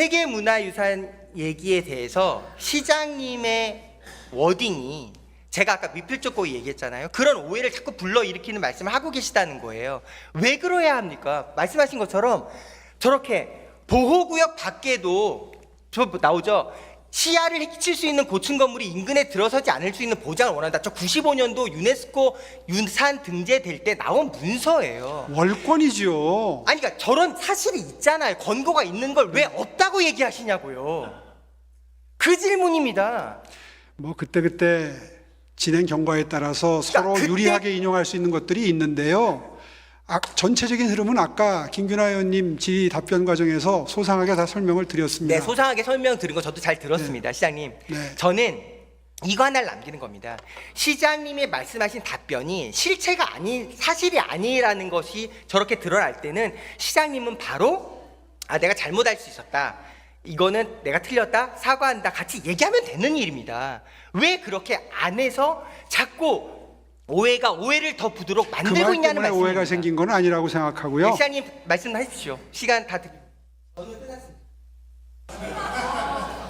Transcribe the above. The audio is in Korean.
세계문화유산 얘기에 대해서 시장님의 워딩이 제가 아까 미필적 고의 얘기했잖아요. 그런 오해를 자꾸 불러일으키는 말씀을 하고 계시다는 거예요. 왜 그러야 합니까? 말씀하신 것처럼 저렇게 보호구역 밖에도 저 나오죠. 시야를 해칠 수 있는 고층 건물이 인근에 들어서지 않을 수 있는 보장을 원한다. 저 95년도 유네스코 유산 등재될 때 나온 문서예요. 월권이지요. 아니 그러니까 저런 사실이 있잖아요. 권고가 있는 걸 왜 없다고 얘기하시냐고요. 그 질문입니다. 뭐 그때 그때 진행 경과에 따라서 서로 그때- 유리하게 인용할 수 있는 것들이 있는데요. 아, 전체적인 흐름은 아까 김균하 의원님 질의 답변 과정에서 소상하게 다 설명을 드렸습니다. 네, 소상하게 설명 들은 거 저도 잘 들었습니다, 시장님. 네. 저는 이거 하나를 남기는 겁니다. 시장님이 말씀하신 답변이 실체가 아닌 사실이 아니라는 것이 저렇게 드러날 때는 시장님은 바로 아 내가 잘못할 수 있었다. 이거는 내가 틀렸다. 사과한다. 같이 얘기하면 되는 일입니다. 왜 그렇게 안 해서 자꾸 오해가 오해를 더 부도록 그 만들고 말 있냐는 때문에 말씀입니다. 오해가 생긴 건 아니라고 생각하고요. 네, 시장님 말씀하십시오. 시간 다 듣.